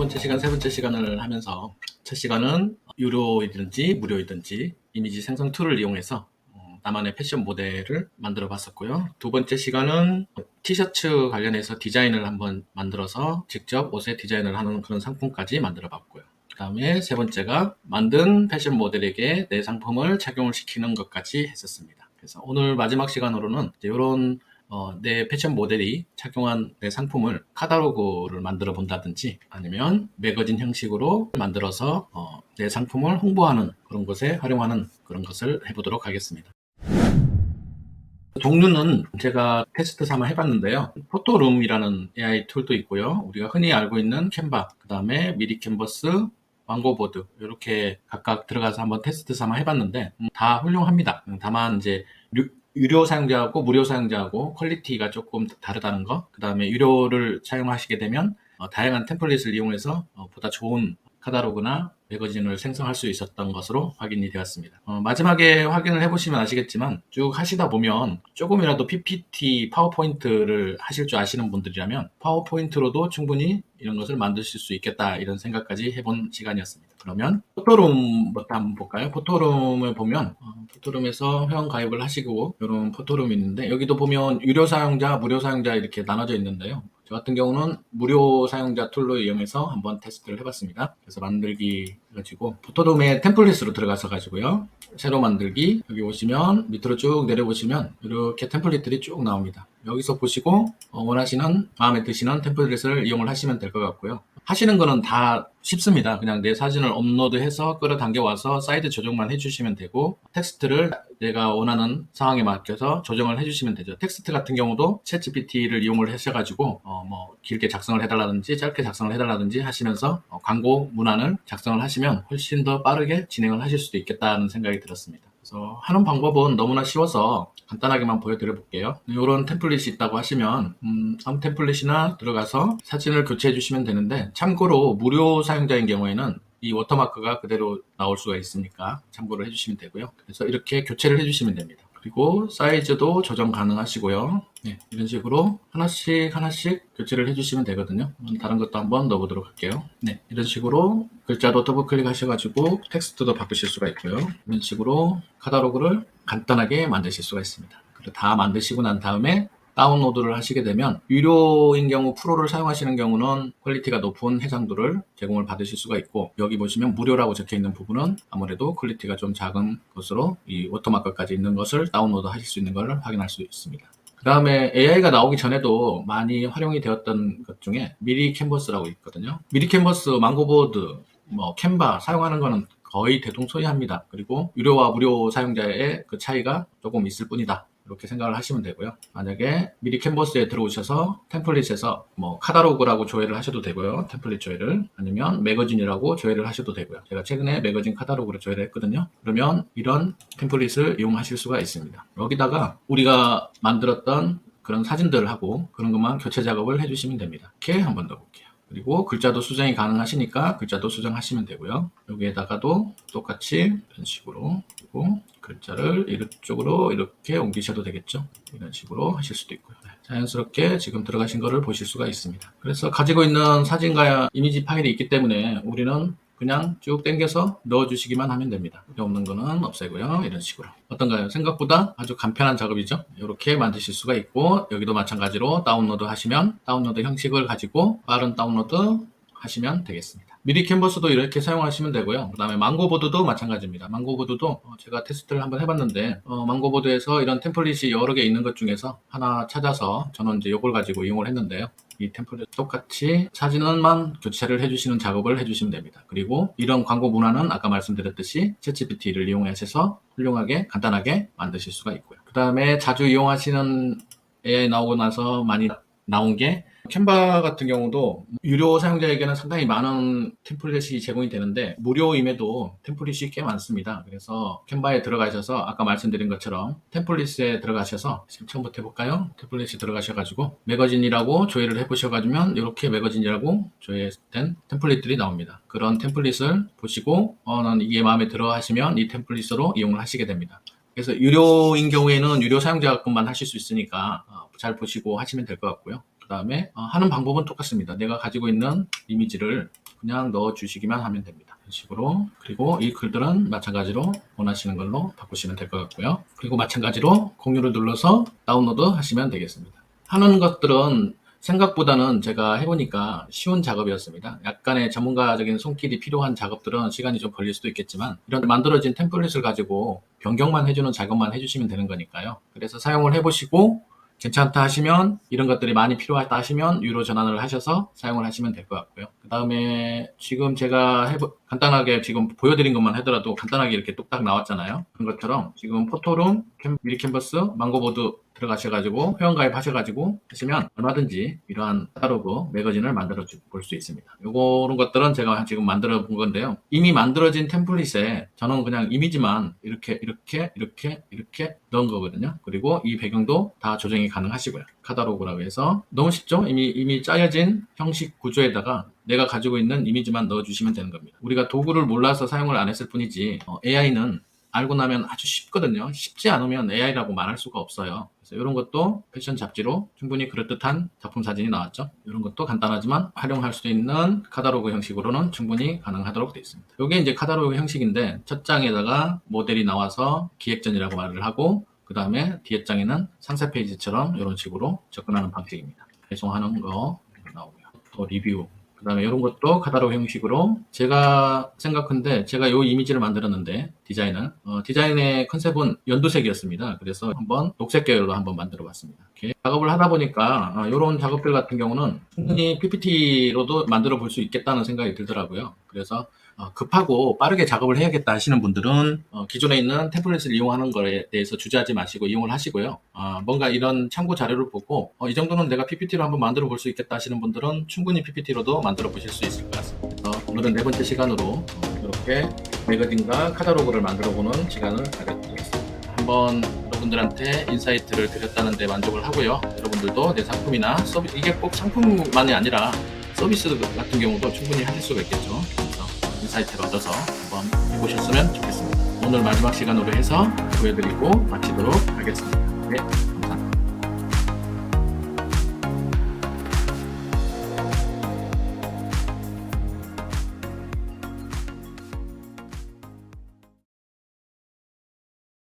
번째 시간, 세 번째 시간을 하면서 첫 시간은 유료이든지 무료이든지 이미지 생성 툴을 이용해서 어, 나만의 패션 모델을 만들어 봤었고요. 두 번째 시간은 티셔츠 관련해서 디자인을 한번 만들어서 직접 옷에 디자인을 하는 그런 상품까지 만들어 봤고요. 그 다음에 세 번째가 만든 패션 모델에게 내 상품을 착용을 시키는 것까지 했었습니다. 그래서 오늘 마지막 시간으로는 이런 어, 내 패션 모델이 착용한 내 상품을 카탈로그를 만들어 본다든지 아니면 매거진 형식으로 만들어서 어, 내 상품을 홍보하는 그런 것에 활용하는 그런 것을 해보도록 하겠습니다. 종류는 제가 테스트 삼아 해봤는데요. 포토룸이라는 AI 툴도 있고요. 우리가 흔히 알고 있는 캔바, 그 다음에 미리 캔버스, 왕고보드 이렇게 각각 들어가서 한번 테스트 삼아 해봤는데 음, 다 훌륭합니다. 음, 다만 이제 유, 유료 사용자하고 무료 사용자하고 퀄리티가 조금 다르다는 거. 그 다음에 유료를 사용하시게 되면 어, 다양한 템플릿을 이용해서 어, 보다 좋은 카다로그나 매거진을 생성할 수 있었던 것으로 확인이 되었습니다. 어, 마지막에 확인을 해보시면 아시겠지만 쭉 하시다 보면 조금이라도 PPT, 파워포인트를 하실 줄 아시는 분들이라면 파워포인트로도 충분히 이런 것을 만드실 수 있겠다 이런 생각까지 해본 시간이었습니다. 그러면 포토룸부터 한번 볼까요? 포토룸을 보면 어, 포토룸에서 회원 가입을 하시고 이런 포토룸이 있는데 여기도 보면 유료 사용자, 무료 사용자 이렇게 나눠져 있는데요. 저 같은 경우는 무료 사용자 툴로 이용해서 한번 테스트를 해봤습니다. 그래서 만들기 해가지고 포토룸의 템플릿으로 들어가서 가지고요. 새로 만들기 여기 오시면 밑으로 쭉 내려보시면 이렇게 템플릿들이 쭉 나옵니다. 여기서 보시고 어, 원하시는 마음에 드시는 템플릿을 이용을 하시면 될 것 같고요. 하시는 거는 다 쉽습니다. 그냥 내 사진을 업로드해서 끌어당겨 와서 사이즈 조정만 해주시면 되고 텍스트를 내가 원하는 상황에 맞춰서 조정을 해주시면 되죠. 텍스트 같은 경우도 챗GPT를 이용을 하셔가지고 어, 뭐 길게 작성을 해달라든지 짧게 작성을 해달라든지 하시면서 어, 광고 문안을 작성을 하시면 훨씬 더 빠르게 진행을 하실 수도 있겠다는 생각이 들었습니다. 그래서 하는 방법은 너무나 쉬워서 간단하게만 보여드려 볼게요. 이런 템플릿이 있다고 하시면 음, 아무 템플릿이나 들어가서 사진을 교체해 주시면 되는데 참고로 무료 사용자인 경우에는 이 워터마크가 그대로 나올 수가 있으니까 참고를 해주시면 되고요. 그래서 이렇게 교체를 해주시면 됩니다. 그리고 사이즈도 조정 가능하시고요. 네, 이런 식으로 하나씩 하나씩 교체를 해주시면 되거든요. 다른 것도 한번 넣어보도록 할게요. 네, 이런 식으로 글자도 더블 클릭하셔가지고 텍스트도 바꾸실 수가 있고요. 이런 식으로 카탈로그를 간단하게 만드실 수가 있습니다. 다 만드시고 난 다음에 다운로드를 하시게 되면 유료인 경우 프로를 사용하시는 경우는 퀄리티가 높은 해상도를 제공을 받으실 수가 있고 여기 보시면 무료라고 적혀 있는 부분은 아무래도 퀄리티가 좀 작은 것으로 이 워터마크까지 있는 것을 다운로드 하실 수 있는 것을 확인할 수 있습니다. 그 다음에 AI가 나오기 전에도 많이 활용이 되었던 것 중에 미리 캔버스라고 있거든요. 미리 캔버스, 망고보드, 뭐 캔바 사용하는 거는 거의 대동소이합니다. 그리고 유료와 무료 사용자의 그 차이가 조금 있을 뿐이다. 이렇게 생각을 하시면 되고요. 만약에 미리 캔버스에 들어오셔서 템플릿에서 뭐 카다로그라고 조회를 하셔도 되고요. 템플릿 조회를 아니면 매거진이라고 조회를 하셔도 되고요. 제가 최근에 매거진 카다로그로 조회를 했거든요. 그러면 이런 템플릿을 이용하실 수가 있습니다. 여기다가 우리가 만들었던 그런 사진들하고 그런 것만 교체 작업을 해주시면 됩니다. 이렇게 한 번 더 볼게요. 그리고 글자도 수정이 가능하시니까 글자도 수정하시면 되고요. 여기에다가도 똑같이 이런 식으로 그리고 글자를 이쪽으로 이렇게 옮기셔도 되겠죠. 이런 식으로 하실 수도 있고요. 네, 자연스럽게 지금 들어가신 거를 보실 수가 있습니다. 그래서 가지고 있는 사진과 이미지 파일이 있기 때문에 우리는 그냥 쭉 당겨서 넣어주시기만 하면 됩니다. 없는 거는 없애고요. 이런 식으로. 어떤가요? 생각보다 아주 간편한 작업이죠. 이렇게 만드실 수가 있고 여기도 마찬가지로 다운로드 하시면 다운로드 형식을 가지고 빠른 다운로드 하시면 되겠습니다. 미리 캔버스도 이렇게 사용하시면 되고요. 그 다음에 망고보드도 마찬가지입니다. 망고보드도 어, 제가 테스트를 한번 해봤는데 어, 망고보드에서 이런 템플릿이 여러 개 있는 것 중에서 하나 찾아서 저는 이제 이걸 가지고 이용을 했는데요. 이 템플릿 똑같이 사진만 교체를 해주시는 작업을 해주시면 됩니다. 그리고 이런 광고 문화는 아까 말씀드렸듯이 챗GPT를 이용하셔서 훌륭하게 간단하게 만드실 수가 있고요. 그 다음에 자주 이용하시는 AI 나오고 나서 많이 나온 게 캔바 같은 경우도 유료 사용자에게는 상당히 많은 템플릿이 제공이 되는데 무료임에도 템플릿이 꽤 많습니다. 그래서 캔바에 들어가셔서 아까 말씀드린 것처럼 템플릿에 들어가셔서 지금 처음부터 해볼까요? 템플릿에 들어가셔가지고 매거진이라고 조회를 해보셔가지고 이렇게 매거진이라고 조회된 템플릿들이 나옵니다. 그런 템플릿을 보시고 어, 난 이게 마음에 들어 하시면 이 템플릿으로 이용을 하시게 됩니다. 그래서 유료인 경우에는 유료 사용자분만 하실 수 있으니까 어, 잘 보시고 하시면 될 것 같고요. 그 다음에 어, 하는 방법은 똑같습니다. 내가 가지고 있는 이미지를 그냥 넣어 주시기만 하면 됩니다. 이런 식으로 그리고 이 글들은 마찬가지로 원하시는 걸로 바꾸시면 될 것 같고요. 그리고 마찬가지로 공유를 눌러서 다운로드 하시면 되겠습니다. 하는 것들은 생각보다는 제가 해보니까 쉬운 작업이었습니다. 약간의 전문가적인 손길이 필요한 작업들은 시간이 좀 걸릴 수도 있겠지만 이런 만들어진 템플릿을 가지고 변경만 해주는 작업만 해주시면 되는 거니까요. 그래서 사용을 해보시고 괜찮다 하시면 이런 것들이 많이 필요하다 하시면 유로 전환을 하셔서 사용을 하시면 될 것 같고요. 그 다음에 지금 제가 해보, 간단하게 지금 보여드린 것만 하더라도 간단하게 이렇게 뚝딱 나왔잖아요. 그런 것처럼 지금 포토룸, 캠- 미리 캔버스, 망고보드 들어가셔가지고 회원가입 하셔가지고 하시면 얼마든지 이러한 카타로그 매거진을 만들어 볼 수 있습니다. 요런 것들은 제가 지금 만들어 본 건데요. 이미 만들어진 템플릿에 저는 그냥 이미지만 이렇게 이렇게 이렇게 이렇게 넣은 거거든요. 그리고 이 배경도 다 조정이 가능하시고요. 카타로그라고 해서 너무 쉽죠? 이미 이미 짜여진 형식 구조에다가 내가 가지고 있는 이미지만 넣어주시면 되는 겁니다. 우리가 도구를 몰라서 사용을 안 했을 뿐이지 AI는 알고 나면 아주 쉽거든요. 쉽지 않으면 AI라고 말할 수가 없어요. 그래서 이런 것도 패션 잡지로 충분히 그럴듯한 작품 사진이 나왔죠. 이런 것도 간단하지만 활용할 수 있는 카다로그 형식으로는 충분히 가능하도록 되어 있습니다. 이게 이제 카다로그 형식인데 첫 장에다가 모델이 나와서 기획전이라고 말을 하고 그 다음에 뒤에 장에는 상세 페이지처럼 이런 식으로 접근하는 방식입니다. 배송하는 거 나오고요. 또 리뷰 그 다음에 이런 것도 카다로그 형식으로 제가 생각한데 제가 이 이미지를 만들었는데 디자인은 어, 디자인의 컨셉은 연두색이었습니다. 그래서 한번 녹색 계열로 한번 만들어 봤습니다. 이렇게 작업을 하다 보니까 이런 작업들 같은 경우는 충분히 PPT로도 만들어 볼 수 있겠다는 생각이 들더라고요. 그래서 어, 급하고 빠르게 작업을 해야겠다 하시는 분들은 어, 기존에 있는 템플릿을 이용하는 거에 대해서 주저하지 마시고 이용을 하시고요. 어, 뭔가 이런 참고 자료를 보고 어, 이 정도는 내가 PPT로 한번 만들어 볼 수 있겠다 하시는 분들은 충분히 PPT로도 만들어 보실 수 있을 것 같습니다. 그래서 오늘은 네 번째 시간으로 어, 이렇게 매거진과 카다로그를 만들어 보는 시간을 가져드리겠습니다. 한번 여러분들한테 인사이트를 드렸다는 데 만족을 하고요. 여러분들도 내 상품이나 서비스, 이게 꼭 상품만이 아니라 서비스 같은 경우도 충분히 하실 수가 있겠죠. 인사이트를 얻어서 한번 해보셨으면 좋겠습니다. 오늘 마지막 시간으로 해서 보여드리고 마치도록 하겠습니다. 네,